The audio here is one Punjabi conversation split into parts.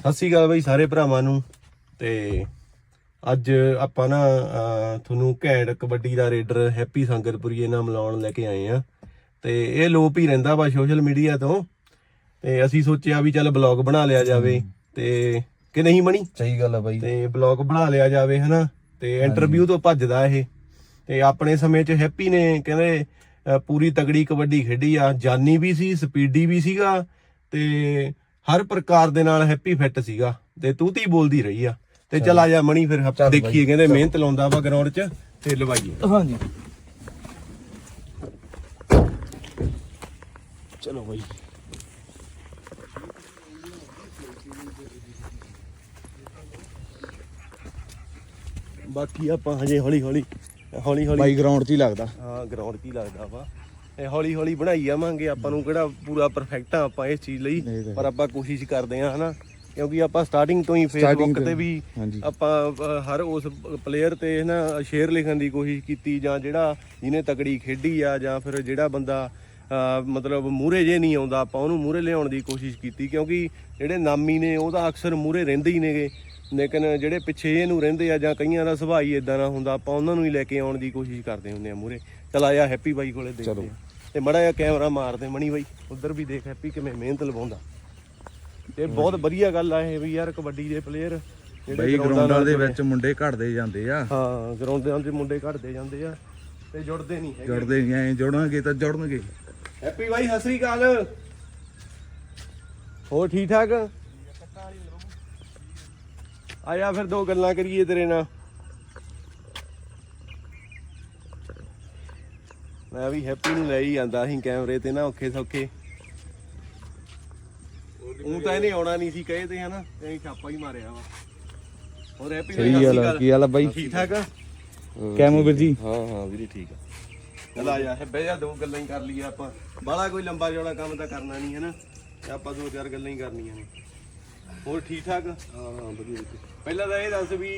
ਸਤਿ ਸ਼੍ਰੀ ਅਕਾਲ ਬਈ ਸਾਰੇ ਭਰਾਵਾਂ ਨੂੰ ਤੇ ਅੱਜ ਆਪਾਂ ਨਾ ਅਹ, ਤੁਹਾਨੂੰ ਘੈਂਟ ਕਬੱਡੀ ਦਾ ਰੇਡਰ ਹੈਪੀ ਸੰਗਰਪੁਰੀਏ ਨਾਲ ਮਿਲਾਉਣ ਲੈ ਕੇ ਆਏ ਆ ਤੇ ਇਹ ਲੋਪ ਹੀ ਰਹਿੰਦਾ ਵਾ ਸੋਸ਼ਲ ਮੀਡੀਆ ਤੋਂ। ਤੇ ਅਸੀਂ ਸੋਚਿਆ ਵੀ ਚੱਲ ਬਲੌਗ ਬਣਾ ਲਿਆ ਜਾਵੇ ਤੇ ਕਿ ਨਹੀਂ ਮਣੀ? ਸਹੀ ਗੱਲ ਆ ਬਾਈ। ਤੇ ਬਲੌਗ ਬਣਾ ਲਿਆ ਜਾਵੇ ਹਨਾ? ਤੇ ਇੰਟਰਵਿਊ ਤੋਂ ਭੱਜਦਾ ਇਹ। ਤੇ ਆਪਣੇ ਸਮੇਂ 'ਚ ਹੈਪੀ ਨੇ ਕਹਿੰਦੇ ਪੂਰੀ ਤਗੜੀ ਕਬੱਡੀ ਖੇਡੀ ਆ। ਜਾਨੀ ਵੀ ਸੀ ਸਪੀਡੀ ਵੀ ਸੀਗਾ ਤੇ ਹਰ ਪ੍ਰਕਾਰ ਦੇ ਨਾਲ ਹੈਪੀ ਫਿੱਟ ਸੀਗਾ। ਤੇ ਤੂਤੀ ਬੋਲਦੀ ਰਹੀ ਆ। ਤੇ ਚਲ ਆ ਜਾ ਮਣੀ ਫਿਰ ਦੇਖੀਏ ਕਹਿੰਦੇ ਮਿਹਨਤ ਲਾਉਂਦਾ ਵਾ ਗਰਾਊਂਡ 'ਚ ਤੇ ਲਵਾਈਏ। ਹਾਂਜੀ। ਚਲੋ ਬਾਈ। ਬਾਕੀ ਆਪਾਂ ਹਜੇ ਹੌਲੀ ਹੌਲੀ ਹੌਲੀ ਹੌਲੀ ਬਾਈ ਗਰਾਊਂਡ 'ਚ ਹੀ ਲੱਗਦਾ। ਹਾਂ ਗਰਾਊਂਡ ਕੀ ਲੱਗਦਾ ਵਾ। ਇਹ ਹੌਲੀ ਹੌਲੀ ਬਣਾਈ ਜਾਵਾਂਗੇ ਆਪਾਂ ਨੂੰ ਕਿਹੜਾ ਪੂਰਾ ਪਰਫੈਕਟ ਆ ਆਪਾਂ ਇਸ ਚੀਜ਼ ਲਈ। ਪਰ ਆਪਾਂ ਕੋਸ਼ਿਸ਼ ਕਰਦੇ ਆ ਹਨਾ। ਕਿਉਂਕਿ ਆਪਾਂ ਸਟਾਰਟਿੰਗ ਤੋਂ ਹੀ ਫੇਸਬੁੱਕ ਤੋਂ ਹੀ, ਵੀ। ਆਪਾਂ ਹਰ ਉਸ ਪਲੇਅਰ ਤੇ ਨਾ ਸ਼ੇਅਰ ਲਿਖਣ ਦੀ ਕੋਸ਼ਿਸ਼ ਕੀਤੀ ਜਾਂ ਜਿਹੜਾ ਜਿਹਨੇ ਤਕੜੀ ਖੇਡੀ ਆ ਜਾਂ ਫਿਰ ਜਿਹੜਾ ਬੰਦਾ ਮਤਲਬ ਮੂਰੇ ਜੇ ਨਹੀਂ ਆਉਂਦਾ ਆਪਾਂ ਉਹਨੂੰ ਮੂਰੇ ਲਿਆਉਣ ਦੀ ਕੋਸ਼ਿਸ਼ ਕੀਤੀ ਕਿਉਂਕਿ ਜਿਹੜੇ ਨਾਮੀ ਨੇ ਉਹ ਤਾਂ ਅਕਸਰ ਮੂਰੇ ਰਹਿੰਦੇ ਹੀ ਨੇਗੇ। ਲੇਕਿਨ ਜਿਹੜੇ ਪਿੱਛੇ ਇਹਨੂੰ ਰਹਿੰਦੇ ਆ ਜਾਂ ਕਈਆਂ ਦਾ ਸੁਭਾਅ ਹੀ ਇਦਾਂ ਦਾ ਹੁੰਦਾ ਆਪਾਂ ਉਹਨਾਂ ਨੂੰ ਹੀ ਲੈ ਕੇ ਆਉਣ ਦੀ ਕੋਸ਼ਿਸ਼ ਕਰਦੇ ਹੁੰਦੇ ਆ ਮੂਰੇ ਚਲ ਆਇਆ ਹੈਪੀ ਬਾਈ ਕੋਲੇ ਦੇਖਦੇ। ਆ। ਤੇ ਮੜਾ ਜਿਹਾ ਕੈਮਰਾ ਮਾਰਦੇ ਮਣੀ ਬਾਈ ਉਧਰ ਵੀ ਦੇਖ ਹੈਪੀ ਕਿਵੇਂ ਮਿਹਨਤ ਲਵਾਉਂਦਾ। ਤੇ ਬਹੁਤ ਵਧੀਆ ਗੱਲ ਆ ਇਹ ਵੀ ਯਾਰ ਕਬੱਡੀ ਦੇ ਪਲੇਅਰ ਬਾਈ ਗਰਾਊਂਡਾਂ ਦੇ ਵਿੱਚ ਮੁੰਡੇ ਘੜਦੇ ਜਾਂਦੇ ਆ। ਹਾਂ ਗਰਾਊਂਡਾਂ 'ਚ ਮੁੰਡੇ ਘੜਦੇ ਜਾਂਦੇ ਆ ਤੇ ਜੁੜਦੇ ਨਹੀਂ ਹੈਗੇ। ਜੁੜਦੇ ਨਹੀਂ ਐ ਜੁੜਨਗੇ ਤਾਂ ਜੁੜਨਗੇ। ਹੈਪੀ ਬਾਈ ਸਤਿ ਸ੍ਰੀ ਅਕਾਲ। ਹੋਰ ਠੀਕ ਠਾਕ? ਆਇਆ ਫਿਰ ਦੋ ਗੱਲਾਂ ਕਰੀਏ ਤੇਰੇ ਨਾਲ। ਮੈਂ ਵੀ ਹੈਪੀ ਨੂੰ ਲੈ ਹੀ ਜਾਂਦਾ ਸੀ ਕੈਮਰੇ ਤੇ ਨਾ ਔਖੇ ਸੌਖੇ। ਉਹ ਤਾਂ ਇਹਨੇ ਆਉਣਾ ਨਹੀਂ ਸੀ ਕਹੇ ਤੇ ਹਨਾ ਐਂ ਛਾਪਾ ਹੀ ਮਾਰਿਆ ਵਾ। ਹੋਰ ਹੈਪੀ ਸਹੀ ਸਤਿ ਸ਼੍ਰੀ ਆ ਅਕਾਲ। ਕੀ ਹਾਲ ਆ ਬਾਈ? ਠੀਕ ਠਾਕ ਆ? ਕੈਮੋ ਵੀਰ ਜੀ। ਹਾਂ ਹਾਂ ਵੀਰੇ ਠੀਕ ਆ। ਚਲ ਜਾ ਬਹਿ ਜਾ ਦੋ ਗੱਲਾਂ ਹੀ ਕਰ ਲਈਏ ਆਪਾਂ। ਬਾਹਲਾ ਕੋਈ ਲੰਬਾ ਚੌੜਾ ਕੰਮ ਤਾਂ ਕਰਨਾ ਨਹੀਂ ਹੈ ਨਾ। ਤੇ ਆਪਾਂ ਦੋ ਚਾਰ ਗੱਲਾਂ ਹੀ ਕਰਨੀਆਂ ਨੇ। ਹੋਰ ਠੀਕ ਠਾਕ? ਹਾਂ ਹਾਂ ਵਧੀਆ ਪਹਿਲਾਂ ਤਾਂ ਇਹ ਦੱਸ ਵੀ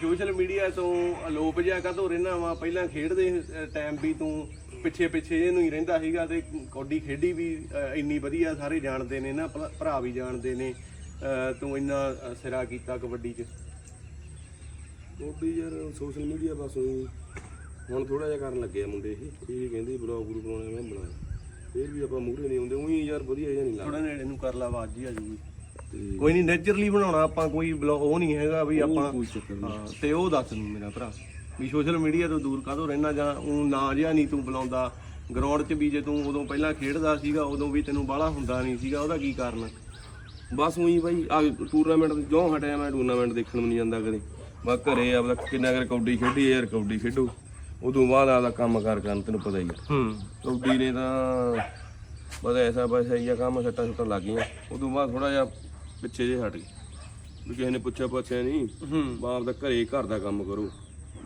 ਸੋਸ਼ਲ ਮੀਡੀਆ ਤੋਂ ਅਲੋਪ ਜਿਹਾ ਕਦੋਂ ਰਹਿਣਾ ਵਾ? ਪਹਿਲਾਂ ਖੇਡਦੇ ਟਾਈਮ ਵੀ ਤੂੰ ਪਿੱਛੇ ਪਿੱਛੇ ਇਹਨੂੰ ਹੀ ਰਹਿੰਦਾ ਸੀਗਾ ਤੇ ਕੌਡੀ ਖੇਡੀ ਵੀ ਇੰਨੀ ਵਧੀਆ ਸਾਰੇ ਜਾਣਦੇ ਨੇ ਨਾ ਭਰਾ- ਵੀ ਜਾਣਦੇ ਨੇ। ਤੂੰ ਇੰਨਾ ਸਿਰਾ ਕੀਤਾ ਕਬੱਡੀ 'ਚ। ਮੋਦੀ ਯਾਰ ਸੋਸ਼ਲ ਮੀਡੀਆ ਬਸ ਹੁਣ ਥੋੜਾ ਜਿਹਾ ਕਰਨ ਲੱਗੇ ਆ ਮੁੰਡੇ ਇਹ। ਇਹ ਕਹਿੰਦੇ ਬਲੌਗ ਗਰੂ ਬਣਾਉਣੇ ਮੈਂ ਬਣਾਇਆ। ਫੇਰ ਵੀ ਆਪਾਂ ਮੂਹਰੇ ਨਹੀਂ ਆਉਂਦੇ ਉਹੀ ਯਾਰ ਵਧੀਆ ਜਿਹਾ ਨਹੀਂ ਲੱਗਦਾ। ਥੋੜਾ ਨੇੜੇ ਨੂੰ ਕਰ ਲਾ ਆਵਾਜ਼ ਜੀ ਆ ਜੂਗੀ ਤੇ ਕੋਈ ਨਹੀਂ ਨੇਚਰਲੀ ਬਣਾਉਣਾ ਆਪਾਂ ਕੋਈ ਬਲੌਗ ਉਹ ਨਹੀਂ ਹੈਗਾ ਵੀ ਆਪਾਂ ਕੋਈ ਚੱਕਰ ਨਹੀਂ। ਹਾਂ ਤੇ ਉਹ ਦੱਸ ਨੂੰ ਮੇਰਾ ਭਰਾ। ਵੀ ਸੋਸ਼ਲ ਮੀਡੀਆ ਤੋਂ ਦੂਰ ਕਾਹਤੋਂ ਰਹਿਣਾ ਜਾਂ ਉਹ ਨਾ ਜਿਹਾ ਨਹੀਂ ਤੂੰ ਬੁਲਾਉਂਦਾ। ਗਰਾਊਂਡ 'ਚ ਵੀ ਜੇ ਤੂੰ ਉਦੋਂ ਪਹਿਲਾਂ ਖੇਡਦਾ ਸੀਗਾ ਉਦੋਂ ਵੀ ਤੈਨੂੰ ਬਾਹਲਾ ਹੁੰਦਾ ਨਹੀਂ ਸੀਗਾ ਉਹਦਾ ਕੀ ਕਾਰਨ? ਬਸ ਉਹੀ ਬਾਈ ਆ ਟੂਰਨਾਮੈਂਟ ਤੋਂ ਜੋ ਹਟਿਆ ਮੈਂ ਟੂਰਨਾਮੈਂਟ ਦੇਖਣ ਵੀ ਨਹੀਂ ਜਾਂਦਾ ਕਦੇ। ਬਸ ਘਰੇ ਆਪਦਾ ਕਿੰਨਾ ਕਰ ਕਬੱਡੀ ਖੇਡੀ ਯਾਰ ਕਬੱਡੀ ਖੇਡੋ। ਉਦੋਂ ਬਾਅਦ ਆਪਦਾ ਕੰਮ ਕਾਰ ਕਰਨ ਤੈਨੂੰ ਪਤਾ ਹੀ ਆ। ਹੂੰ। ਕਬੱਡੀ ਨੇ ਤਾਂ ਬਸ ਐਸਾ ਬਸ ਇਹ ਕੰਮ ਸੱਟਾਂ ਸੁੱਟਾਂ ਲੱਗ ਗਈਆਂ। ਉਦੋਂ ਬਾਅਦ ਥੋੜਾ ਜਿਹਾ ਪਿੱਛੇ ਜੇ ਹਟ ਗਏ। ਵੀ ਕਿਸੇ ਨੇ ਪੁੱਛਿਆ ਪੁੱਛਿਆ ਨਹੀਂ ਹੂੰ। ਬਾਪ ਦਾ ਘਰੇ ਘਰ ਦਾ ਕੰਮ ਕਰੋ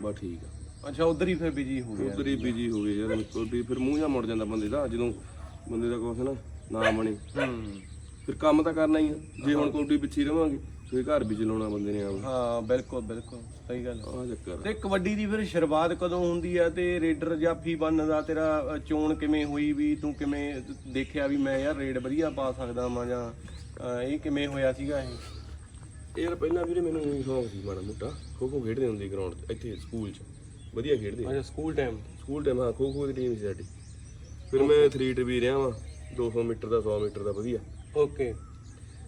ਬਸ ਠੀਕ ਆ। ਅੱਛਾ ਉਧਰ ਹੀ ਫਿਰ ਬਿਜ਼ੀ ਹੋ ਗਿਆ ਉਧਰ ਹੀ ਬਿਜ਼ੀ ਹੋ ਗਏ ਯਾਰ ਕਬੱਡੀ ਫਿਰ ਮੂੰਹ ਜਾ ਮੁੜ ਜਾਂਦਾ ਬੰਦੇ ਦਾ ਜਦੋਂ ਬੰਦੇ ਦਾ ਕੁਛ ਨਾ ਨਾ ਬਣੇ। ਹੂੰ। ਫਿਰ ਕੰਮ ਤਾਂ ਕਰਨਾ ਹੀ ਆ। ਜੇ ਹੁਣ ਕਬੱਡੀ ਪਿੱਛੇ ਰਵਾਂਗੇ। ਫਿਰ ਘਰ ਵੀ ਚਲਾਉਣਾ ਬੰਦੇ ਨੇ ਆਪ। ਹਾਂ ਬਿਲਕੁਲ ਬਿਲਕੁਲ ਸਹੀ ਗੱਲ ਆਹ ਚੱਕਰ ਆ। ਤੇ ਕਬੱਡੀ ਦੀ ਫਿਰ ਸ਼ੁਰੂਆਤ ਕਦੋਂ ਹੁੰਦੀ ਆ ਤੇ ਰੇਡਰ ਜਾਫੀ ਬਣਨ ਦਾ ਤੇਰਾ ਅ, ਚੋਣ ਕਿਵੇਂ ਹੋਈ ਵੀ ਤੂੰ ਕਿਵੇਂ ਦੇਖਿਆ ਵੀ ਮੈਂ ਯਾਰ ਰੇਡ ਵਧੀਆ ਪਾ ਸਕਦਾ ਵਾਂ ਜਾਂ ਅ, ਇਹ ਕਿਵੇਂ ਹੋਇਆ ਸੀਗਾ ਇਹ? ਇਹ ਯਾਰ ਪਹਿਲਾਂ ਵੀਰੇ ਮੈਨੂੰ ਊਂ ਸ਼ੌਂਕ ਸੀ ਮਾੜਾ ਮੋਟਾ। ਖੋ ਖੋ ਖੇਡਦੇ ਹੁੰਦੇ ਗਰਾਊਂਡ 'ਤੇ ਇੱਥੇ ਸਕੂਲ 'ਚ। ਵਧੀਆ ਖੇਡਦੇ ਅੱਛਾ ਸਕੂਲ ਟਾਈਮ ਸਕੂਲ ਟਾਈਮ ਹਾਂ ਖੋ ਖੋ ਦੀ ਟੀਮ ਸੀ ਸਾਡੀ। ਫਿਰ ਮੈਂ 3 ਵੀ ਰਿਹਾ ਵਾਂ। 200 ਮੀਟਰ ਦਾ 100 ਮੀਟਰ ਦਾ ਵਧੀਆ। ਓਕੇ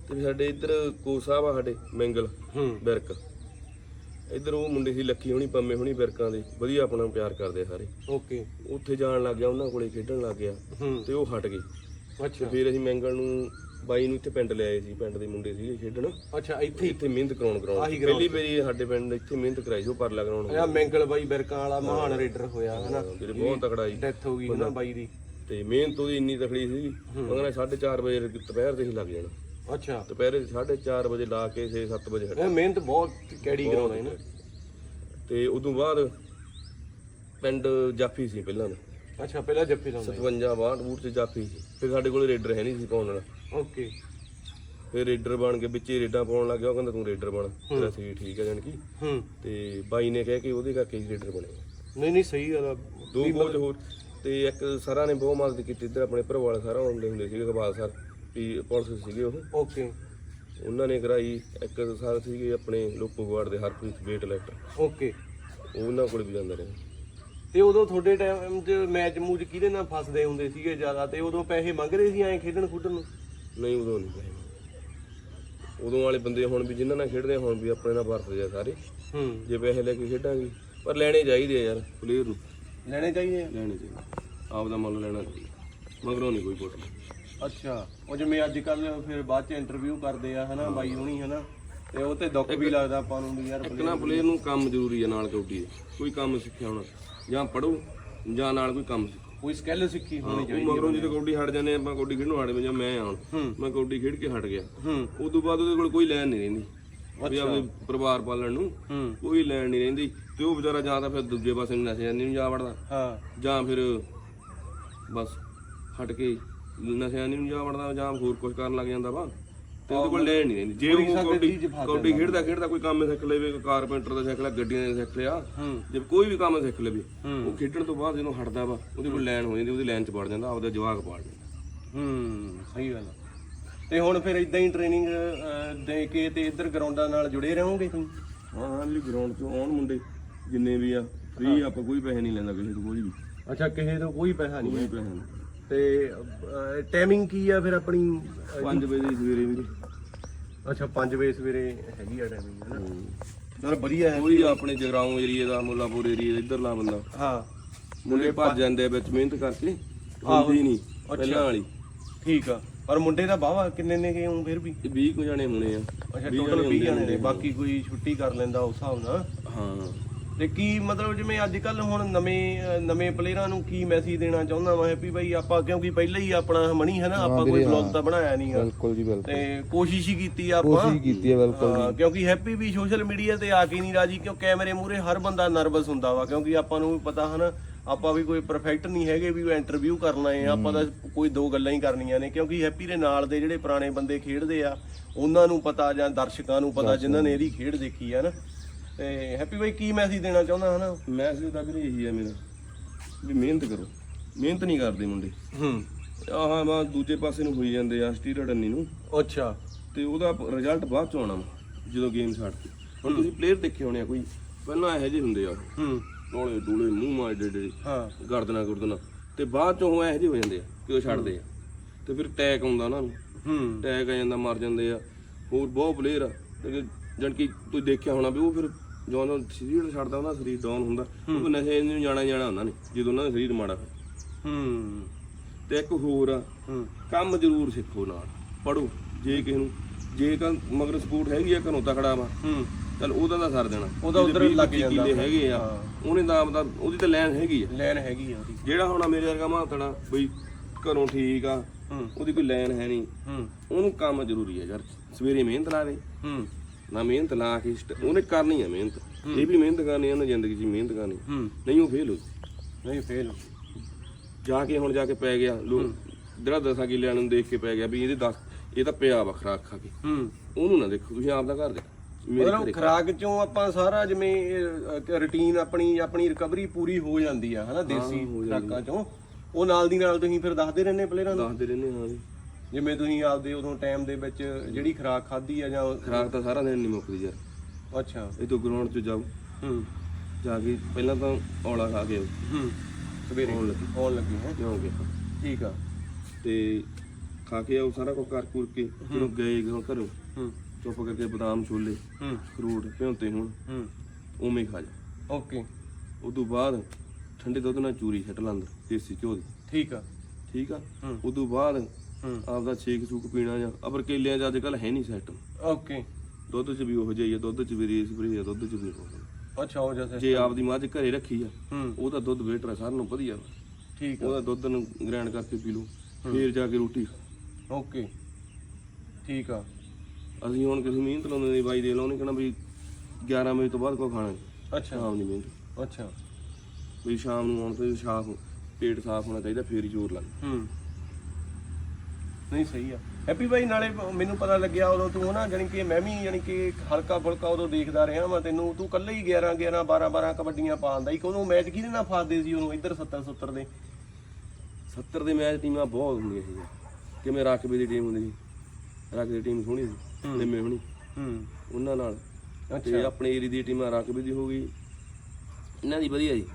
ਤੇ ਸਾਡੇ ਇੱਧਰ ਕੋਚ ਸਾਹਿਬ ਆ ਸਾਡੇ ਮੈਂਗਲ ਹੂੰ। ਬਿਰਕ। ਇੱਧਰ ਉਹ ਮੁੰਡੇ ਸੀ ਲੱਕੀ ਹੋਣੀ ਪੰਮੇ ਹੋਣੀ ਬਿਰਕਾਂ ਦੇ। ਵਧੀਆ ਆਪਣਾ ਪਿਆਰ ਕਰਦੇ ਆ ਸਾਰੇ। ਓਕੇ। ਉੱਥੇ ਜਾਣ ਲੱਗ ਗਿਆ ਉਹਨਾਂ ਕੋਲੇ ਖੇਡਣ ਲੱਗ ਗਿਆ ਤੇ ਉਹ ਹਟ ਗਏ। ਤੇ ਅੱਛਾ ਫਿਰ ਅਸੀਂ ਮੈਂਗਲ ਨੂੰ ਬਾਈ ਨੂੰ ਇੱਥੇ ਪਿੰਡ ਲਿਆਏ ਸੀ ਪਿੰਡ ਦੇ ਮੁੰਡੇ ਸੀਗੇ ਖੇਡਣ। ਅੱਛਾ ਇੱਥੇ? ਇੱਥੇ ਮਿਹਨਤ ਕਰਾਉਣ ਕਰਾਉਣ। ਪਹਿਲੀ ਵਾਰੀ ਸਾਡੇ ਪਿੰਡ ਇੱਥੇ ਮਿਹਨਤ ਕਰਾਈ ਸੀ ਉਹ ਪਰਲਾ ਕਰਾਉਣ ਇਹ ਮੈਂਗਲ ਬਾਈ ਬਿਰਕਾਂ ਵਾਲਾ ਮਹਾਨ ਰੇਡਰ ਹੋਇਆ ਹਨਾ? ਵੀਰੇ ਬਹੁਤ ਤਕੜਾ ਜੀ ਡੈਥ ਹੋ ਗਈ ਹਨਾ ਬਾਈ ਦੀ। ਤੇ ਮਿਹਨਤ ਉਹਦੀ ਇੰਨੀ ਤਕੜੀ ਸੀ। ਉਹਨਾਂ 4:30 ਵਜੇ ਦੁਪਹਿਰ ਦੇ ਹੀ ਲੱਗ ਜਾਣਾ। ਅੱਛਾ। ਦੁਪਹਿਰੇ 4:30 ਵਜੇ ਲਾ ਕੇ 6-7 ਵਜੇ ਹਟ ਇਹ ਮਿਹਨਤ ਬਹੁਤ ਕੈੜੀ ਕਰਾਉਂਦਾ ਹੈ ਨਾ। ਤੇ ਉਦੋਂ ਬਾਅਦ ਪਿੰਡ ਜਾਫੀ ਸੀ ਪਹਿਲਾਂ ਦਾ। ਅੱਛਾ ਪਹਿਲਾਂ ਜੱਫੀ ਲਾਉਂਦਾ 57 62 ਬੂਟ ਚ ਜਾਫੀ ਸੀ। ਫਿਰ ਸਾਡੇ ਕੋਲ ਰੇਡਰ ਹੈ ਨਹੀਂ ਸੀ ਪਾਉਣ ਵਾਲਾ। ਓਕੇ। ਫਿਰ ਰੇਡਰ ਬਣ ਕੇ ਵਿੱਚ ਹੀ ਰੇਡਾਂ ਪਾਉਣ ਲੱਗ ਗਿਆ। ਉਹ ਕਹਿੰਦਾ ਤੂੰ ਰੇਡਰ ਬਣ। ਤੇਰਾ ਸਰੀਰ ਠੀਕ ਹੈ ਜਾਨ ਕਿ? ਹੂੰ। ਤੇ ਬਾਈ ਨੇ ਕਹਿ ਕੇ ਉਹਦੇ ਕਰਕੇ ਹੀ ਰੇਡਰ ਬਣੇ ਨਹੀਂ ਨਹੀਂ ਸਹੀ ਗੱਲ ਦੋ ਕੋਚ ਹੋਰ। ਤੇ ਇੱਕ ਸਰਾਂ ਨੇ ਬਹੁਤ ਮਦਦ ਕੀਤੀ। ਇੱਧਰ ਆਪਣੇ ਭਰਵਾਲ ਸਾਰਾ ਆਉਂਦੇ ਹੁੰਦੇ ਸੀਗੇ ਕਪਾਲ ਸਰ। ਵੀ ਪੁਲਿਸ ਸੀਗੇ ਉਹ। ਓਕੇ। ਉਹਨਾਂ ਨੇ ਕਰਾਈ ਇੱਕ ਸਰ ਸੀਗੇ ਆਪਣੇ ਲੋਕੋਗਵਾੜ ਦੇ ਹਰਪ੍ਰੀਤ ਵੇਟ ਲੈਕਟਰ ਓਕੇ। ਉਹਨਾਂ ਕੋਲ ਵੀ ਜਾਂਦਾ ਰਿਹਾ। ਤੇ ਉਦੋਂ ਤੁਹਾਡੇ ਟਾਈਮ 'ਚ ਮੈਚ ਮੂਚ ਕਿਹਦੇ ਨਾਲ ਫਸਦੇ ਹੁੰਦੇ ਸੀਗੇ ਜ਼ਿਆਦਾ? ਤੇ ਉਦੋਂ ਪੈਸੇ ਮੰਗ ਰਹੇ ਸੀ ਐਂ ਖੇਡਣ ਖੁੱਡਣ ਨੂੰ? ਨਹੀਂ ਉਦੋਂ ਨਹੀਂ ਪਏ ਉਦੋਂ ਵਾਲੇ ਬੰਦੇ ਹੁਣ ਵੀ ਜਿਨ੍ਹਾਂ ਨਾਲ ਖੇਡਦੇ ਆ, ਹੁਣ ਵੀ ਆਪਣੇ ਨਾਲ ਵਰਤਦੇ ਆ ਸਾਰੇ। ਹੂੰ। ਜੇ ਪੈਸੇ ਲੈ ਕੇ ਖੇਡਾਂਗੇ। ਪਰ ਲੈਣੇ ਚਾਹੀਦੇ ਆ ਯਾਰ ਪਲੇਅਰ ਨੂੰ। ਲੈਣੇ ਚਾਹੀਦੇ ਆ? ਲੈਣੇ ਚਾਹੀਦੇ। ਆਪ ਦਾ ਮੁੱਲ ਲੈਣਾ ਚਾਹੀਦਾ। ਮਗਰੋਂ ਨਹੀਂ ਕੋਈ ਪੁੱਛਦਾ। ਅੱਛਾ ਉਹ ਜਿਵੇਂ ਅੱਜ ਕੱਲ ਫਿਰ ਬਾਅਦ ਚ ਇੰਟਰਵਿਊ ਕਰਦੇ ਆ ਹਨਾ ਬਾਈ ਹੁਣੀ ਹਨਾ ਤੇ ਉਹ ਤੇ ਦੁੱਖ ਵੀ ਲੱਗਦਾ ਆਪਾਂ ਨੂੰ ਵੀ ਯਾਰ ਇੱਕ ਨਾ ਪਲੇਅਰ ਨੂੰ ਕੰਮ ਜ਼ਰੂਰੀ ਹੈ ਨਾਲ ਕਬੱਡੀ ਦੇ ਕੋਈ ਕੰਮ ਸਿੱਖਿਆ ਹੋਣਾ ਜਾਂ ਪੜੋ ਜਾਂ ਨਾਲ ਕੋਈ ਕੰਮ ਸਿੱਖੋ। ਕੋਈ ਸਕਿੱਲ ਸਿੱਖੀ ਹੋਣੀ ਚਾਹੀਦੀ ਮਗਰੋਂ ਜਦੋਂ ਕਬੱਡੀ ਹਟ ਜਾਂਦੇ ਆਪਾਂ ਕਬੱਡੀ ਖੇਡਣੋਂ ਹਟ ਜਾਂ ਮੈਂ ਆਉਣ ਹੂੰ। ਮੈਂ ਕਬੱਡੀ ਖੇਡ ਕੇ ਹਟ ਗਿਆ। ਹੂੰ। ਉਸ ਤੋਂ ਬਾਅਦ ਉਹਦੇ ਕੋਲ ਕੋਈ ਲੈਣ ਨਹੀਂ ਰਹਿੰਦੀ। ਵੀ ਆਪਣੇ ਪਰਿਵਾਰ ਪਾਲਣ ਨੂੰ ਹੂੰ। ਕੋਈ ਲੈਣ ਨਹੀਂ ਰਹਿੰਦੀ ਤੇ ਉਹ ਵਿਚਾਰਾ ਜਾਂ ਤਾਂ ਫਿਰ ਦੂਜੇ ਪਾਸੇ ਨੂੰ ਨਸ਼ਿਆਂ ਨੂੰ ਜਾ ਵੜਦਾ। ਹਾਂ। ਜਾਂ ਫਿਰ ਬਸ ਹਟ ਕੇ ਨਸ਼ਿਆਂ ਨੂੰ ਜਾ ਵੜਦਾ ਜਾਂ ਹੋਰ ਕੁਝ ਕਰਨ ਲੱਗ ਜਾਂਦਾ ਵਾ। ਤੇ ਉਹਦੇ ਕੋਲ ਲੈਣ ਨਹੀਂ ਰਹਿੰਦੀ। ਜੇ ਉਹ ਕਬੱਡੀ ਖੇਡਦਾ ਖੇਡਦਾ ਕੋਈ ਕੰਮ ਸਿੱਖ ਲਵੇ ਕੋਈ ਕਾਰਪੈਂਟਰ ਦਾ ਸਿੱਖ ਲਿਆ ਗੱਡੀਆਂ ਦਾ ਸਿੱਖ ਲਿਆ ਜੇ ਕੋਈ ਵੀ ਕੰਮ ਸਿੱਖ ਲਵੇ। ਉਹ ਖੇਡਣ ਤੋਂ ਬਾਅਦ ਜਦੋਂ ਹਟਦਾ ਵਾ ਉਹਦੇ ਕੋਲ ਲੈਣ ਹੋ ਜਾਂਦੀ ਉਹਦੀ ਲਾਈਨ 'ਚ ਵੜ ਜਾਂਦਾ ਆਪਦਾ ਜਵਾਕ ਪਾੜ ਜਾਂਦਾ। ਹੂੰ ਸਹੀ ਗੱਲ। ਤੇ ਹੁਣ ਫਿਰ ਇਦਾਂ ਹੀ ਟ੍ਰੇਨਿੰਗ ਦੇ ਕੇ ਤੇ ਇੱਧਰ ਗਰਾਊਂਡਾਂ ਨਾਲ ਜੁੜੇ ਰਹੋਗੇ ਤੁਸੀਂ? ਹਾਂ ਹਾਂ ਲਈ ਗਰਾਊਂਡ 'ਚ ਆਉਣ ਮੁੰਡੇ ਜਿੰਨੇ ਵੀ ਆ ਫ੍ਰੀ ਆਪਾਂ ਕੋਈ ਪੈਸੇ ਨਹੀਂ ਲੈਂਦਾ ਕਿਸੇ ਤੋਂ ਕੋਈ ਵੀ। ਅੱਛਾ ਕਿਸੇ ਤੋਂ ਕੋਈ ਪੈਸਾ ਨਹੀਂ ਕੋਈ ਪੈਸੇ ਨਹੀਂ। ਤੇ ਟਾਈਮਿੰਗ ਕੀ ਆ ਫਿਰ ਆਪਣੀ? 5 ਵਜੇ ਦੀ ਸਵੇਰੇ ਵੀ। ਅੱਛਾ 5 ਵਜੇ ਸਵੇਰੇ ਹੈਗੀ ਆ ਟਾਈਮਿੰਗ ਹੈ ਨਾ? ਚਲ ਵਧੀਆ ਹੈ। ਕੋਈ ਆਪਣੇ ਜਗਰਾਉਂ ਏਰੀਏ ਦਾ ਮੁੱਲਾਪੁਰ ਏਰੀਏ ਦਾ ਇੱਧਰਲਾ ਬੰਦਾ। ਹਾਂ। ਮੁੰਡੇ ਭੱਜ ਜਾਂਦੇ ਵਿੱਚ ਮਿਹਨਤ ਕਰਕੇ। ਹੁੰਦੀ ਨਹੀਂ ਪਹਿਲਾਂ ਵਾਲੀ। ਠੀਕ ਆ। ਪਰ ਮੁੰਡੇ ਦਾ ਬਾਵਾ ਕਿੰਨੇ ਨੇ ਗਏ ਹੁਣ ਫਿਰ ਵੀ? ਇਹ 20 ਕੁ ਜਣੇ ਹੋਣੇ ਆ। ਅੱਛਾ ਟੋਟਲ 20 ਜਣੇ ਬਾਕੀ ਕੋਈ ਛੁੱਟੀ ਕਰ ਲੈਂਦਾ ਉਸ ਹਿਸਾਬ ਨਾਲ। ਹਾਂ। ਤੇ ਕੀ ਮਤਲਬ ਜਿਵੇਂ ਅੱਜ ਕੱਲ ਹੁਣ ਨਵੇਂ ਨਵੇਂ ਪਲੇਅਰਾਂ ਨੂੰ ਕੀ ਮੈਸੇਜ ਦੇਣਾ ਚਾਹੁੰਦਾ ਮੈਂ ਹੈਪੀ ਭਾਈ ਆਪਾਂ ਕਿਉਂਕਿ ਪਹਿਲਾਂ ਹੀ ਆਪਣਾ ਮਣੀ ਹੈ ਨਾ ਆਪਾਂ ਕੋਈ ਬਲੌਗ ਤਾਂ ਬਣਾਇਆ ਨਹੀਂਗਾ ਬਿਲਕੁਲ ਜੀ ਬਿਲਕੁਲ। ਤੇ ਕੋਸ਼ਿਸ਼ ਹੀ ਕੀਤੀ ਆਪਾਂ। ਕੋਸ਼ਿਸ਼ ਕੀਤੀ ਹੈ ਬਿਲਕੁਲ ਕਿਉਂਕਿ ਹੈਪੀ ਵੀ ਸੋਸ਼ਲ ਮੀਡੀਆ ਤੇ ਆ ਕੇ ਨਹੀਂ ਰਾਜੀ ਕਿਉਂ ਕੈਮਰੇ ਮੂਰੇ ਹਰ ਬੰਦਾ ਨਰਵਸ ਹੁੰਦਾ ਵਾ ਕਿਉਂਕਿ ਆਪਾਂ ਨੂੰ ਵੀ ਪਤਾ ਹਨ ਆਪਾਂ ਵੀ ਕੋਈ ਪਰਫੈਕਟ ਨਹੀਂ ਹੈਗੇ ਵੀ ਉਹ ਇੰਟਰਵਿਊ ਕਰਨਾ ਹੈ ਆਪਾਂ ਤਾਂ ਕੋਈ ਦੋ ਗੱਲਾਂ ਹੀ ਕਰਨੀਆਂ ਨੇ ਕਿਉਂਕਿ ਹੈਪੀ ਦੇ ਨਾਲ ਦੇ ਜਿਹੜੇ ਪੁਰਾਣੇ ਬੰਦੇ ਖੇਡਦੇ ਆ ਉਹਨਾਂ ਨੂੰ ਪਤਾ ਜਾਂ ਦਰਸ਼ਕਾਂ ਨੂੰ ਪਤਾ ਜਿਨ੍ਹਾਂ ਨੇ। ਇਹਦੀ ਖੇਡ ਦੇਖੀ ਆ ਨਾ। ਤੇ ਹੈਪੀ ਬਾਈ ਕੀ ਮੈਸੇਜ ਦੇਣਾ ਚਾਹੁੰਦਾ ਹਨਾ? ਮੈਸੇਜ ਤਾਂ ਵੀਰੇ ਇਹੀ ਆ ਮੇਰਾ ਵੀ ਮਿਹਨਤ ਕਰੋ। ਮਿਹਨਤ ਨਹੀਂ ਕਰਦੇ ਮੁੰਡੇ। ਹੂੰ। ਆਹ ਵਾ ਦੂਜੇ ਪਾਸੇ ਨੂੰ ਹੋਈ ਜਾਂਦੇ ਆ ਸਟੀਰੋਇਡ ਅੰਨੀ ਨੂੰ। ਅੱਛਾ। ਤੇ ਉਹਦਾ ਰਿਜ਼ਲਟ ਬਾਅਦ ਚ ਆਉਣਾ ਜਦੋਂ ਗੇਮ ਛੱਡ ਕੇ ਹੁਣ ਤੁਸੀਂ ਪਲੇਅਰ ਦੇਖੇ ਹੋਣੇ ਆ ਕੋਈ? ਪਹਿਲਾਂ ਇਹੋ ਜਿਹੇ ਹੁੰਦੇ ਆ ਹੂੰ। ਡੋਲੇ ਡੂਲੇ ਮੂੰਹ ਮਾਰ ਡੇ ਡੇ ਹਾਂ। ਗਰਦਨਾ ਗੁਰਦਨਾ। ਤੇ ਬਾਅਦ ਚੋਂ ਉਹ ਇਹੋ ਜਿਹੇ ਹੋ ਜਾਂਦੇ ਆ ਕਿ ਉਹ ਛੱਡਦੇ ਆ। ਤੇ ਫਿਰ ਟੈਕ ਆਉਂਦਾ ਉਹਨਾਂ ਨੂੰ। ਹੂੰ। ਟੈਕ ਆ ਜਾਂਦਾ ਮਰ ਜਾਂਦੇ ਆ। ਹੋਰ ਬਹੁਤ ਪਲੇਅਰ ਆ। ਜਣ ਕਿ ਤੁਸੀਂ ਦੇਖਿਆ ਹੋਣਾ ਵੀ ਉਹ ਫਿਰ ਜਦੋਂ ਉਹਨਾਂ ਦਾ ਸਰੀਰ ਛੱਡਦਾ ਉਹਨਾਂ ਦਾ ਸਰੀਰ ਡਾਊਨ ਹੁੰਦਾ। ਉਹ ਨਸ਼ੇ ਨੂੰ ਜਾਣਾ ਹੀ ਜਾਣਾ ਉਹਨਾਂ ਨੇ ਜਦੋਂ ਉਹਨਾਂ ਦਾ ਸਰੀਰ ਮਾੜਾ ਹੋਇਆ। ਹੂੰ। ਤੇ ਇੱਕ ਹੋਰ ਆ ਹੂੰ। ਕੰਮ ਜ਼ਰੂਰ ਸਿੱਖੋ ਨਾਲ ਪੜੋ ਜੇ ਕਿਸੇ ਨੂੰ ਜੇ ਕੰ ਮਗਰ ਸਪੋਰਟ ਹੈਗੀ ਆ ਘਰੋਂ ਤਕੜਾ ਵਾ। ਹੂੰ। ਚਲ ਉਹਦਾ ਤਾਂ ਸਰ ਦੇਣਾ। ਉਹਦਾ ਉੱਧਰ ਲੱਗ ਜਾਂਦਾ। ਹੈਗੇ ਆ ਉਹਨੇ ਆਪਦਾ ਉਹਦੀ ਤਾਂ ਲੈਣ ਹੈਗੀ ਆ। ਲੈਨ ਹੈਗੀ ਆ ਉਹਦੀ। ਜਿਹੜਾ ਹੁਣ ਮੇਰੇ ਵਰਗਾ ਮਾਤੜਾ ਬਈ ਘਰੋਂ ਠੀਕ ਆ ਉਹਦੀ ਕੋਈ ਲੈਣ ਹੈ ਨਹੀਂ ਉਹਨੂੰ ਕੰਮ ਜ਼ਰੂਰੀ ਹੈ ਯਾਰ ਸਵੇਰੇ ਮਿਹਨਤ ਲਾਵੇ। ਹੂੰ। ਨਾ ਮਿਹਨਤ ਲਾ ਕੇ ਉਹਨੇ ਕਰਨੀ ਆ ਮਿਹਨਤ। ਇਹ ਵੀ ਮਿਹਨਤ ਕਰਨੀ ਆ ਉਹਨੇ ਜ਼ਿੰਦਗੀ 'ਚ ਮਿਹਨਤ ਕਰਨੀ। ਨਹੀਂ ਉਹ ਫੇਲ ਹੋ ਨਹੀਂ ਫੇਲ ਜਾ ਕੇ ਹੁਣ ਜਾ ਕੇ ਪੈ ਗਿਆ। ਲੋਕ ਜਿਹੜਾ ਦਸਾਂ ਕਿੱਲਿਆਂ ਨੂੰ ਦੇਖ ਕੇ ਪੈ ਗਿਆ ਵੀ ਇਹਦੇ 10 ਇਹ ਤਾਂ ਪਿਆ ਵਾ ਖਰਾਕ ਖਾ ਕੇ। ਹੂੰ। ਉਹਨੂੰ ਨਾ ਦੇਖੋ ਤੁਸੀਂ ਆਪ ਦਾ ਘਰ ਮੇਰੇ ਮਤਲਬ ਖਰਾਕ ਚੋਂ ਆਪਾਂ ਸਾਰਾ ਜਿਵੇਂ ਰੁਟੀਨ ਆਪਣੀ ਆਪਣੀ ਰਿਕਵਰੀ ਪੂਰੀ ਹੋ ਜਾਂਦੀ ਆ ਹਨਾ ਦੇਸੀ ਖਰਾਕਾਂ ਚੋਂ। ਉਹ ਨਾਲ ਦੀ ਨਾਲ ਤੁਸੀਂ ਫਿਰ ਦੱਸਦੇ ਰਹਿੰਦੇ ਪਲੇਅਰਾਂ ਨੂੰ? ਦੱਸਦੇ ਰਹਿੰਦੇ ਹਾਂ ਵੀ ਜਿਵੇਂ ਤੁਸੀਂ ਆਪਦੇ ਉਦੋਂ ਟਾਈਮ ਦੇ ਵਿੱਚ ਜਿਹੜੀ ਖਰਾਕ ਖਾਧੀ ਆ ਜਾਂ ਖਰਾਕ ਤਾਂ ਸਾਰਾ ਦਿਨ ਨਹੀਂ ਮੁੱਕਦੀ ਯਾਰ। ਅੱਛਾ। ਇਹ ਤੋਂ ਗਰਾਊਂਡ 'ਚ ਜਾਓ। ਹੂੰ। ਜਾ ਕੇ ਪਹਿਲਾਂ ਤਾਂ ਔਲਾ ਖਾ ਕੇ ਆਓ, ਹੂੰ। ਸਵੇਰੇ ਆਉਣ ਲੱਗੀ। ਆਉਣ ਲੱਗੇ ਹੈ। ਕਿਉਂ ਗਿਆ ਠੀਕ ਆ। ਤੇ ਖਾ ਕੇ ਆਓ ਸਾਰਾ ਕੁਝ ਕਰ ਕੁਰ ਕੇ। ਜਦੋਂ ਗਏ ਘਰੋਂ ਘਰੋਂ। ਹੂੰ। ਚੁੱਪ ਕਰਕੇ ਬਦਾਮ ਛੋਲੇ ਹੂੰ। ਫਰੂਟ ਭਿਉਂਤੇ ਹੁਣ। ਹੂੰ। ਉਵੇਂ ਹੀ ਖਾ ਜਾ। ਓਕੇ। ਤੋਂ ਬਾਅਦ ਠੰਡੇ ਦੁੱਧ ਨਾਲ ਚੂਰੀ ਛੱਟ ਲੰਦ ਦੇਸੀ ਘਿਓ ਦੀ। ਠੀਕ ਆ। ਠੀਕ ਆ? ਹੂੰ। ਤੋਂ ਬਾਅਦ ਹੂੰ। ਆਪਦਾ ਛੇਕ ਸੂਕ ਪੀਣਾ ਜਾਂ ਅਬਰ ਕੇਲਿਆਂ 'ਚ ਅੱਜ ਕੱਲ ਹੈ ਨਹੀਂ ਸੈੱਟ ਓਕੇ ਦੁੱਧ 'ਚ ਵੀ ਉਹੋ ਜਿਹੀ ਆ ਦੁੱਧ 'ਚ ਵੀ ਰੀਸ ਬਰੀ ਆ ਦੁੱਧ 'ਚ ਵੀ ਉਹੋ ਅੱਛਾ ਹੋ ਜਾ ਜੇ ਆਪਦੀ ਮੱਝ ਘਰੇ ਰੱਖੀ ਆ ਹੂੰ। ਉਹਦਾ ਦੁੱਧ ਬੇਟਰ ਆ ਸਾਰਿਆਂ ਨੂੰ ਵਧੀਆ ਵਾ। ਠੀਕ ਆ। ਉਹਦਾ ਦੁੱਧ ਨੂੰ ਗ੍ਰਾਈਂਡ ਕਰਕੇ ਪੀ ਲਓ ਫੇਰ ਜਾ ਕੇ ਰੋਟੀ ਖਾ। ਓਕੇ ਠੀਕ ਆ। ਅਸੀਂ ਹੁਣ ਕਿਸੇ ਮਿਹਨਤ ਲਾਉਂਦੇ ਨੇ ਬਾਈ ਦੇ ਲਾਉਣੇ ਕਹਣਾ ਵੀ 11 ਵਜੇ ਤੋਂ ਬਾਅਦ ਕੋ ਖਾਣਾ ਨੀ। ਅੱਛਾ। ਸ਼ਾਮ ਦੀ ਮਿਹਨਤ। ਅੱਛਾ। ਵੀ ਸ਼ਾਮ ਨੂੰ ਆਉਣ ਤੇ ਸ਼ਾਮ ਪੇਟ ਸਾਫ਼ ਹੋਣਾ ਚਾਹੀਦਾ ਫੇਰ ਹੀ ਜ਼ੋਰ ਲੱਗ। ਹੂੰ। ਨਹੀਂ ਸਹੀ ਆ। ਹੈਪੀ ਭਾਈ ਨਾਲੇ ਮੈਨੂੰ ਪਤਾ ਲੱਗਿਆ ਉਦੋਂ ਤੂੰ ਨਾ ਜਾਣੀ ਕਿ ਮੈਂ ਵੀ ਜਾਣੀ ਕਿ ਹਲਕਾ ਫੁਲਕਾ ਉਦੋਂ ਦੇਖਦਾ ਰਿਹਾ ਮੈਂ ਤੈਨੂੰ। ਤੂੰ ਇਕੱਲੇ ਹੀ 11 11 12 12 ਕਬੱਡੀਆਂ ਪਾਉਂਦਾ ਸੀ। ਉਦੋਂ ਮੈਚ ਕਿਹਦੇ ਨਾਲ ਫਾਦੇ ਸੀ ਉਦੋਂ ਇੱਧਰ 70 70 ਦੇ। 70 ਦੇ ਮੈਚ ਟੀਮਾਂ ਬਹੁਤ ਹੁੰਦੀਆਂ ਸੀ। ਕਿਵੇਂ ਰਕਬੇ ਦੀ ਟੀਮ ਹੁੰਦੀ ਸੀ। ਰਕਬੇ ਦੀ ਟੀਮ ਸੋਹਣੀ ਸੀ ਨਿੰਮੇ ਹੋਣੀ। ਹੂੰ। ਉਹਨਾਂ ਨਾਲ। ਤੇ ਆਪਣੇ ਏਰੀ ਦੀ ਟੀਮਾਂ ਰਕਬੇ ਦੀ ਹੋ ਗਈ। ਇਹਨਾਂ ਦੀ ਵਧੀਆ ਜੀ।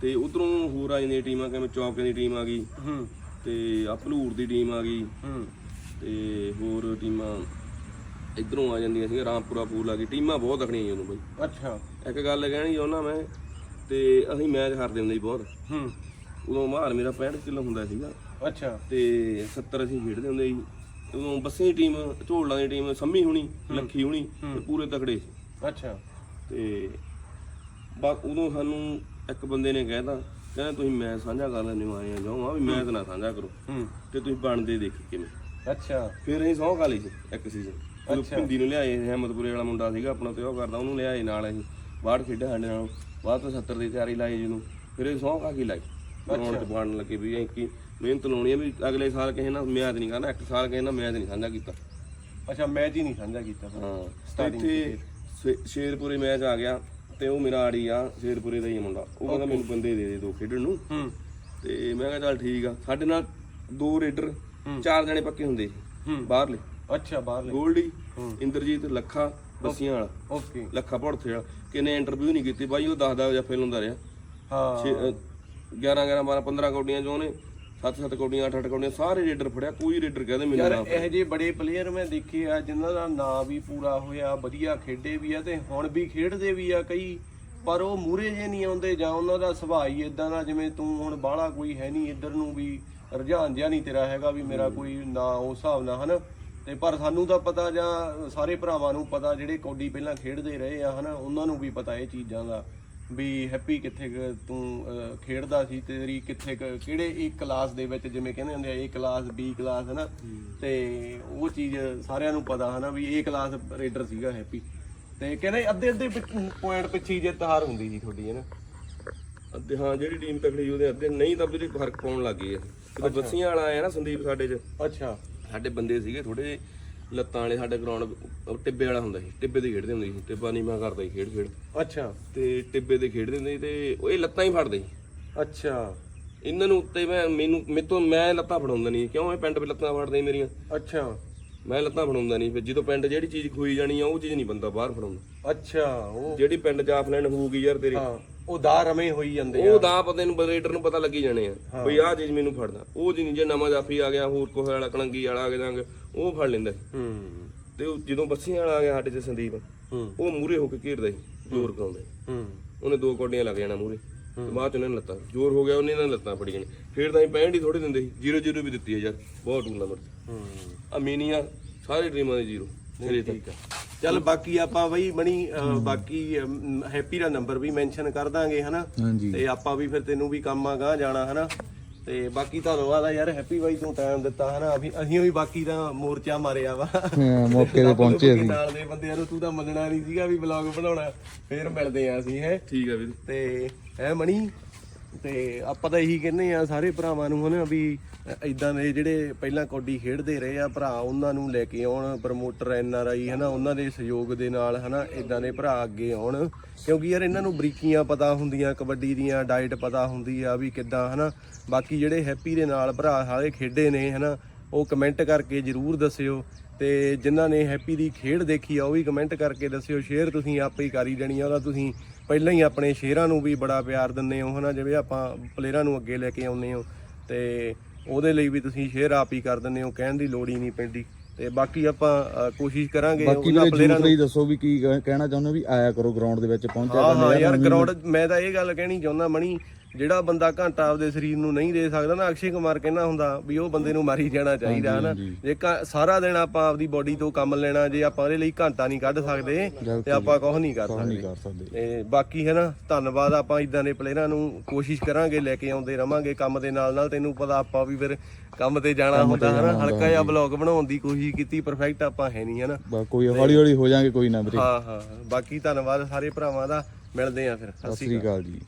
ਤੇ ਉਧਰੋਂ ਹੋਰ ਆ ਜਾਂਦੀਆਂ ਟੀਮਾਂ ਕਿਵੇਂ ਚੌਕੇ ਦੀ ਟੀਮ ਆ ਗਈ। ਹੂੰ। ਤੇ ਅਪਲੂਰ ਦੀ ਟੀਮ ਆ ਗਈ। ਹੂੰ। ਤੇ ਹੋਰ ਟੀਮਾਂ ਇਧਰੋਂ ਆ ਜਾਂਦੀਆਂ ਸੀ ਰਾਮਪੁਰਾ ਪੂਲ ਆ ਗਈ। ਟੀਮਾਂ ਬਹੁਤ ਤਕੜੀਆਂ ਸੀ ਉਹਨੂੰ ਬਈ। ਅੱਛਾ। ਇੱਕ ਗੱਲ ਕਹਿਣੀ ਚਾਹੁੰਦਾ ਮੈਂ ਤੇ ਅਸੀਂ ਮੈਚ ਹਾਰਦੇ ਹੁੰਦੇ ਸੀ ਬਹੁਤ। ਹੂੰ। ਉਦੋਂ ਮਾਰ ਮੇਰਾ 65 ਕਿਲੋ ਹੁੰਦਾ ਸੀਗਾ। ਅੱਛਾ। ਤੇ 70 ਅਸੀਂ ਖੇਡਦੇ ਹੁੰਦੇ ਸੀ। ਉਦੋਂ ਬੱਸੇ ਦੀ ਟੀਮ ਝੋਲਾਂ ਦੀ ਟੀਮ ਸੰਮੀ ਹੁਣੀ ਲੱਖੀ ਹੁਣੀ ਤੇ ਪੂਰੇ ਤਕੜੇ ਸੀ। ਅੱਛਾ। ਤੇ ਬਸ ਉਦੋਂ ਸਾਨੂੰ ਇੱਕ ਬੰਦੇ ਨੇ ਕਹਿਤਾ ਕਹਿੰਦਾ ਤੁਸੀਂ ਮੈਚ ਸਾਂਝਾ ਕਰ ਲੈਣੇ ਆਏ ਆ ਵੀ ਮੈਚ ਨਾ ਸਾਂਝਾ ਕਰੋ। ਹੂੰ। ਤੇ ਤੁਸੀਂ ਬਣਦੇ ਦੇਖੀ ਕਿਵੇਂ। ਅੱਛਾ। ਫਿਰ ਅਸੀਂ ਸੌਂ ਖਾ ਲਈ ਸੀ ਇੱਕ ਸੀਜ਼ਨ ਭਿੰਦੀ ਨੂੰ ਲਿਆਏ ਅਹਿਮਦਪੁਰੇ ਵਾਲਾ ਮੁੰਡਾ ਸੀਗਾ ਆਪਣਾ ਤੇ ਉਹ ਕਰਦਾ ਉਹਨੂੰ ਲਿਆਏ ਨਾਲ ਅਸੀਂ। ਬਾਹਰ ਖੇਡਿਆ ਸਾਡੇ ਨਾਲ ਬਾਅਦ ਤੋਂ 70 ਦੀ ਤਿਆਰੀ ਲਾਈ ਜਿਹਨੂੰ। ਫਿਰ ਇਹ ਸੌਂ ਖਾ ਕੇ ਲਾਈ। ਗਰਾਊਂਡ 'ਚ ਬਣਨ ਲੱਗੇ ਵੀ ਅਸੀਂ ਕੀ ਮਿਹਨਤ ਲਾਉਣੀ ਆ ਵੀ ਅਗਲੇ ਸਾਲ ਕਿਸੇ ਨਾਲ ਮਿਆਦ ਨਹੀਂ ਕਰਨਾ ਇੱਕ ਸਾਲ ਕਿਸੇ ਨਾਲ ਮਿਆਦ ਨਹੀਂ ਸਾਂਝਾ ਕੀਤਾ। ਅੱਛਾ ਮੈਚ ਹੀ ਨਹੀਂ ਸਾਂਝਾ ਕੀਤਾ। ਹਾਂ ਤੇ ਇੱਥੇ ਸ਼ੇਰਪੁਰੇ ਮੈਚ ਆ ਗਿਆ। ਤੇ ਉਹ ਮੇਰਾ ਆੜੀ ਆ ਸ਼ੇਰਪੁਰੇ ਦਾ ਹੀ ਆ ਮੁੰਡਾ। ਉਹ ਕਹਿੰਦਾ ਮੈਨੂੰ ਬੰਦੇ ਦੇ ਦੇ ਦੋ ਖੇਡਣ ਨੂੰ। ਹੂੰ। ਤੇ ਮੈਂ ਕਿਹਾ ਚੱਲ ਠੀਕ ਆ। ਸਾਡੇ ਨਾਲ ਦੋ ਰੇਡਰ ਚਾਰ ਜਣੇ ਪੱਕੇ ਹੁੰਦੇ ਸੀ। ਹੂੰ। ਬਾਹਰਲੇ। ਅੱਛਾ ਬਾਹਰਲੇ। ਗੋਲਡੀ ਇੰਦਰਜੀਤ ਲੱਖਾ ਬੱਸੀਆਂ ਵਾਲਾ। ਓਕੇ। ਲੱਖਾ ਭੜਥੇ ਵਾਲਾ ਕਿਨੇ ਇੰਟਰਵਿਊ ਨਹੀਂ ਕੀਤੀ ਬਾਈ ਉਹ 10 10 ਜੱਫੇ ਲਾਉਂਦਾ ਰਿਹਾ। ਹਾਂ। 11 11 12 15 ਕੌਡੀਆਂ ਜੋ ਨੇ 7 7 ਕੌਡੀਆਂ 8 8 ਕੌਡੀਆਂ ਸਾਰੇ ਰੇਡਰ ਫੜਿਆ ਕੋਈ ਰੇਡਰ ਕਹਦੇ ਮੈਨੂੰ ਯਾਰ ਨਾ ਇਹ ਜਿਹੇ ਬੜੇ ਪਲੇਅਰ ਮੈਂ ਦੇਖੇ ਆ ਜਿਨ੍ਹਾਂ ਦਾ ਨਾਂ ਵੀ ਪੂਰਾ ਹੋਇਆ ਵਧੀਆ ਖੇਡੇ ਵੀ ਆ ਤੇ ਹੁਣ ਵੀ ਖੇਡਦੇ ਵੀ ਆ ਕਈ ਪਰ ਉਹ ਮੂਰੇ ਜੇ ਨਹੀਂ ਆਉਂਦੇ ਜਾਂ ਉਹਨਾਂ ਦਾ ਸੁਭਾਅ ਹੀ ਇਦਾਂ ਦਾ ਜਿਵੇਂ ਤੂੰ ਹੁਣ ਬਾਹਲਾ ਕੋਈ ਹੈ ਨਹੀਂ ਇੱਧਰ ਨੂੰ ਵੀ ਰੁਝਾਨ ਜਿਹਾ ਨਹੀਂ ਤੇਰਾ ਹੈਗਾ ਵੀ ਮੇਰਾ ਕੋਈ ਨਾ ਉਸ ਹਿਸਾਬ ਨਾਲ ਹਨਾ? ਤੇ ਪਰ ਸਾਨੂੰ ਤਾਂ ਪਤਾ ਜਾਂ ਸਾਰੇ ਭਰਾਵਾਂ ਨੂੰ ਪਤਾ ਜਿਹੜੇ ਕੌਡੀ ਪਹਿਲਾਂ ਖੇਡਦੇ ਰਹੇ ਆ ਹਨਾ? ਉਹਨਾਂ ਨੂੰ ਵੀ ਪਤਾ ਇਹ ਚੀਜ਼ਾਂ ਦਾ। ਵੀ ਹੈਪੀ ਕਿੱਥੇ ਕੁ ਤੂੰ ਅਹ, ਖੇਡਦਾ ਸੀ ਤੇਰੀ ਕਿੱਥੇ ਕੁ- ਕਿਹੜੇ ਇੱਕ ਕਲਾਸ ਦੇ ਵਿੱਚ ਜਿਵੇਂ ਕਹਿੰਦੇ ਹੁੰਦੇ ਆ A ਕਲਾਸ B ਕਲਾਸ ਹਨਾ? ਤੇ ਉਹ ਚੀਜ਼ ਸਾਰਿਆਂ ਨੂੰ ਪਤਾ ਹਨਾ ਵੀ A ਕਲਾਸ ਰੇਡਰ ਸੀਗਾ ਹੈਪੀ। ਤੇ ਕਹਿੰਦੇ ਅੱਧੇ ਅੱਧੇ ਪੁਆਇੰਟ ਪਿੱਛੇ ਹੀ ਜਿੱਤ ਹਾਰ ਹੁੰਦੀ ਸੀ ਤੁਹਾਡੀ ਹਨਾ? ਅੱਧੇ ਹਾਂ ਜਿਹੜੀ ਟੀਮ ਤਕੜੀ ਉਹਦੇ ਅੱਧੇ ਨਹੀਂ ਤਾਂ ਵੀਰੇ ਫ਼ਰਕ ਪਾਉਣ ਲੱਗ ਗਏ ਆ। ਜਦੋਂ ਬੱਸੀਆਂ ਵਾਲਾ ਆਇਆ ਨਾ ਸੰਦੀਪ ਸਾਡੇ 'ਚ ਅੱਛਾ। ਸਾਡੇ ਬੰਦੇ ਸੀਗੇ ਥੋੜੇ ਲੱਤਾਂ ਵਾਲੇ ਸਾਡੇ ਗਰਾਊਂਡ ਟਿੱਬੇ ਵਾਲਾ ਹੁੰਦਾ ਸੀ ਟਿੱਬੇ ਦੇ ਖੇਡਦੇ ਹੁੰਦੇ ਸੀ ਟਿੱਬਾ ਨਹੀਂ ਮੈਂ ਕਰਦਾ ਸੀ ਖੇਡ ਖੇਡ। ਅੱਛਾ। ਤੇ ਟਿੱਬੇ ਦੇ ਖੇਡਦੇ ਹੁੰਦੇ ਸੀ ਤੇ ਉਹ ਇਹ ਲੱਤਾਂ ਹੀ ਫੜਦੇ ਸੀ। ਅੱਛਾ। ਇਹਨਾਂ ਨੂੰ ਉੱਤੇ ਮੈਂ ਮੈਨੂੰ ਮੇਤੋਂ ਮੈਂ ਲੱਤਾਂ ਫੜਾਉਂਦਾ ਨਹੀਂ ਕਿਉਂ ਇਹ ਪਿੰਡ 'ਚ ਲੱਤਾਂ ਫੜਦੇ ਮੇਰੀਆਂ? ਅੱਛਾ। ਮੈਂ ਲੱਤਾਂ ਫੜਾਉਂਦਾ ਨਹੀਂ ਫਿਰ ਜਦੋਂ ਪਿੰਡ ਜਿਹੜੀ ਚੀਜ਼ ਖੋਈ ਜਾਣੀ ਆ ਉਹ ਚੀਜ਼ ਨਹੀਂ ਬੰਦਾ ਬਾਹਰ ਫੜਾਉਂਦਾ। ਅੱਛਾ ਉਹ ਜਿਹੜੀ ਪਿੰਡ 'ਚ ਆਫਲਾਈਨ ਹੋਊਗੀ ਯਾਰ ਤੇਰੀ ਹਾਂ। ਉਹ ਦਾ ਰਵੇਂ ਹੋਈ ਜਾਂਦੇ ਆ। ਉਹ ਦਾ ਪਤੇ ਨੂੰ ਰੇਡਰ ਨੂੰ ਪਤਾ ਲੱਗੀ ਜਾਣੇ ਆ ਬਈ ਆਹ ਚੀਜ਼ ਮੈਨੂੰ ਫੜਦਾ। ਉਹ ਜੀ ਜੇ ਨਵਾਂ ਜਾਫੀ ਆ ਗਿਆ ਹੋਰ ਕੋਈ ਵਾਲਾ ਕਲੰਗੀ ਵਾਲਾ ਆ ਗਿਆ ਉਹ ਫੜ ਲੈਂਦਾ। ਸੀ। ਹੂੰ। ਤੇ ਉਹ ਜਦੋਂ ਬੱਸੀਆਂ ਵਾਲਾ ਆ ਗਿਆ ਸਾਡੇ ਚ ਸੰਦੀਪ ਹੂੰ। ਉਹ ਮੂਰੇ ਹੋ ਕੇ ਘੇਰਦਾ ਸੀ ਜ਼ੋਰ ਕਰਾਉਂਦਾ ਸੀ। ਹੂੰ। ਉਹਨੇ ਦੋ ਕੋਡੀਆਂ ਲੱਗ ਜਾਣਾ ਮੂਰੇ ਬਾਅਦ ਚ ਉਹਨੇ ਲੱਤਾਂ ਜ਼ੋਰ ਹੋ ਗਿਆ ਉਹਨੇ ਨਾਲ ਲੱਤਾਂ ਫੜੀਆਂ ਨੇ। ਫੇਰ ਤਾਂ ਅਸੀਂ 65 ਹੀ ਥੋੜੇ ਦਿੰਦੇ ਸੀ 0 0 ਵੀ ਦਿੱਤੀ ਹੈ ਯਾਰ ਬਹੁਤ ਟੂਰਨਾਮੈਂਟ ਹੂੰ। ਅਮੀਨੀਆ ਸਾਰੇ ਡਰੀਮਾਂ ਦੇ ਜ਼ੀਰੋ ਸਿਰੇ ਤੱਕ। ਠੀਕ ਆ। ਚੱਲ ਬਾਕੀ ਆਪਾਂ ਬਈ ਬਣੀ ਬਾਕੀ ਅਮ, ਹੈਪੀ ਦਾ ਨੰਬਰ ਵੀ ਮੈਂਸ਼ਨ ਕਰ ਦਾਂਗੇ ਹਨਾ? ਹਾਂਜੀ। ਤੇ ਆਪਾਂ ਵੀ ਫਿਰ ਤੈਨੂੰ ਵੀ ਕੰਮ ਆ ਗਾਂ ਜਾਣਾ ਹਨਾ? ਤੇ ਬਾਕੀ ਧੰਨਵਾਦ ਆ ਯਾਰ ਹੈਪੀ ਬਾਈ ਤੂੰ ਟਾਈਮ ਦਿੱਤਾ ਹਨਾ? ਅਸੀਂ ਅਸੀਂ ਵੀ ਬਾਕੀ ਦਾ ਮੋਰਚਾ ਮਾਰਿਆ ਵਾ। ਹਾਂ, ਮੌਕੇ ਤੇ ਪਹੁੰਚੇ ਅਸੀਂ। ਨਾਲ ਦੇ ਬੰਦਿਆਂ ਨੂੰ ਤੂੰ ਤਾਂ ਮੰਨਣਾ ਨਹੀਂ ਸੀਗਾ ਵੀ ਵਲੌਗ ਬਣਾਉਣਾ ਫੇਰ ਮਿਲਦੇ ਆ ਅਸੀਂ ਹੈ? ਠੀਕ ਆ ਵੀਰ। ਤੇ ਐ ਮਣੀ? ਤੇ ਆਪਾਂ ਤਾਂ ਇਹੀ ਕਹਿੰਦੇ ਆ ਸਾਰੇ ਭਰਾਵਾਂ ਨੂੰ ਹਨਾ ਵੀ ਇਦਾਂ ਦੇ ਜਿਹੜੇ ਪਹਿਲਾਂ ਕੌਡੀ ਖੇਡਦੇ ਰਹੇ ਆ, ਭਰਾ ਉਹਨਾਂ ਨੂੰ ਲੈ ਕੇ ਆਉਣ ਪ੍ਰਮੋਟਰ ਐਨ ਆਰ ਆਈ ਹਨਾ, ਉਹਨਾਂ ਦੇ ਸਹਿਯੋਗ ਦੇ ਨਾਲ ਹਨਾ ਇਦਾਂ ਦੇ ਭਰਾ ਅੱਗੇ ਆਉਣ। ਕਿਉਂਕਿ ਯਾਰ ਇਹਨਾਂ ਨੂੰ ਬਰੀਕੀਆਂ ਪਤਾ ਹੁੰਦੀਆਂ, ਕਬੱਡੀ ਦੀਆਂ ਡਾਈਟ ਪਤਾ ਹੁੰਦੀ ਆ ਵੀ ਕਿੱਦਾਂ ਹਨਾ। ਬਾਕੀ ਜਿਹੜੇ ਹੈਪੀ ਦੇ ਨਾਲ ਭਰਾ ਸਾਰੇ ਖੇਡੇ ਨੇ ਹਨਾ, ਉਹ ਕਮੈਂਟ ਕਰਕੇ ਜਰੂਰ ਦੱਸਿਓ। ਤੇ ਜਿਨ੍ਹਾਂ ਨੇ ਹੈਪੀ ਦੀ ਖੇਡ ਦੇਖੀ ਆ, ਉਹ ਵੀ ਕਮੈਂਟ ਕਰਕੇ ਦੱਸਿਓ। ਸ਼ੇਅਰ ਤੁਸੀਂ ਆਪੇ ਹੀ ਕਰੀ ਜਾਣੀ ਆ, ਉਹਦਾ ਤੁਸੀਂ ਪਹਿਲਾਂ ਹੀ ਆਪਣੇ ਸ਼ੇਅਰਾਂ ਨੂੰ ਵੀ ਬੜਾ ਪਿਆਰ ਦਿੰਦੇ ਹੋ ਹਨਾ? ਜਿਵੇਂ ਆਪਾਂ ਪਲੇਅਰਾਂ ਨੂੰ ਅੱਗੇ ਲੈ ਕੇ ਆਉਂਦੇ ਹੋ ਤੇ ਉਹਦੇ ਲਈ ਵੀ ਤੁਸੀਂ ਸ਼ੇਅਰ ਆਪ ਹੀ ਕਰ ਦਿੰਦੇ ਹੋ ਕਹਿਣ ਦੀ ਲੋੜ ਹੀ ਨਹੀਂ ਪੈਂਦੀ। ਤੇ ਬਾਕੀ ਆਪਾਂ ਕੋਸ਼ਿਸ਼ ਕਰਾਂਗੇ ਬਾਕੀ ਪਲੇਅਰਾਂ ਲਈ ਦੱਸੋ ਵੀ ਕੀ ਕਹਿ- ਕਹਿਣਾ ਚਾਹੁੰਦੇ ਹੋ ਵੀ ਆਇਆ ਕਰੋ ਗਰਾਊਂਡ ਦੇ ਵਿੱਚ ਪਹੁੰਚਿਆ ਕਰੋ ਹਾਂ ਯਾਰ ਗਰਾਊਂਡ ਮੈਂ ਤਾਂ ਇਹ ਗੱਲ ਕਹਿਣੀ ਚਾਹੁੰਦਾ ਮਣੀ ਜਿਹੜਾ ਬੰਦਾ ਘੰਟਾ ਆਪਦੇ ਸਰੀਰ ਨੂੰ ਨਹੀਂ ਦੇ ਸਕਦਾ ਨਾ ਅਕਸ਼ੇ ਕੁਮਾਰ ਕਹਿੰਦਾ ਹੁੰਦਾ ਵੀ ਉਹ ਬੰਦੇ ਨੂੰ ਮਾਰੀ ਜਾਣਾ ਚਾਹੀਦਾ ਹਨਾ। ਜੇ ਸਾਰਾ ਦਿਨ ਆਪਾਂ ਆਪਦੀ ਬੋਡੀ ਤੋਂ ਕੰਮ ਲੈਣਾ ਜੇ ਆਪਾਂ ਉਹਦੇ ਲਈ ਘੰਟਾ ਨਹੀਂ ਕੱਢ ਸਕਦੇ ਤੇ ਆਪਾਂ ਕੁਝ ਨਹੀਂ ਕਰ ਸਕਦੇ। ਤੇ ਬਾਕੀ ਹੈ ਨਾ ਧੰਨਵਾਦ ਆਪਾਂ ਇਦਾਂ ਦੇ ਪਲੇਅਰਾਂ ਨੂੰ ਕੋਸ਼ਿਸ਼ ਕਰਾਂਗੇ ਲੈ ਕੇ ਆਉਂਦੇ ਰਵਾਂਗੇ ਕੰਮ ਦੇ ਨਾਲ ਨਾਲ ਤੈਨੂੰ ਪਤਾ ਆਪਾਂ ਵੀ ਫਿਰ ਕੰਮ ਤੇ ਜਾਣਾ ਹੁੰਦਾ ਹਨਾ? ਹਲਕਾ ਜਿਹਾ ਬਲੌਗ ਬਣਾਉਣ ਦੀ ਕੋਸ਼ਿਸ਼ ਕੀਤੀ ਪਰਫੈਕਟ ਆਪਾਂ ਹੈ ਨਹੀਂ ਹਨਾ? ਬਸ ਕੋਈ ਹੌਲੀ ਹੌਲੀ ਹੋ ਜਾਾਂਗੇ ਕੋਈ ਨਾ ਵੀਰੇ। ਹਾਂ ਹਾਂ ਬਾਕੀ ਧੰਨਵਾਦ ਸਾਰੇ ਭਰਾਵਾਂ ਦਾ। ਮਿਲਦੇ ਆ ਫਿਰ। ਸਤਿ ਸ਼੍ਰੀ ਅਕਾਲ ਜੀ।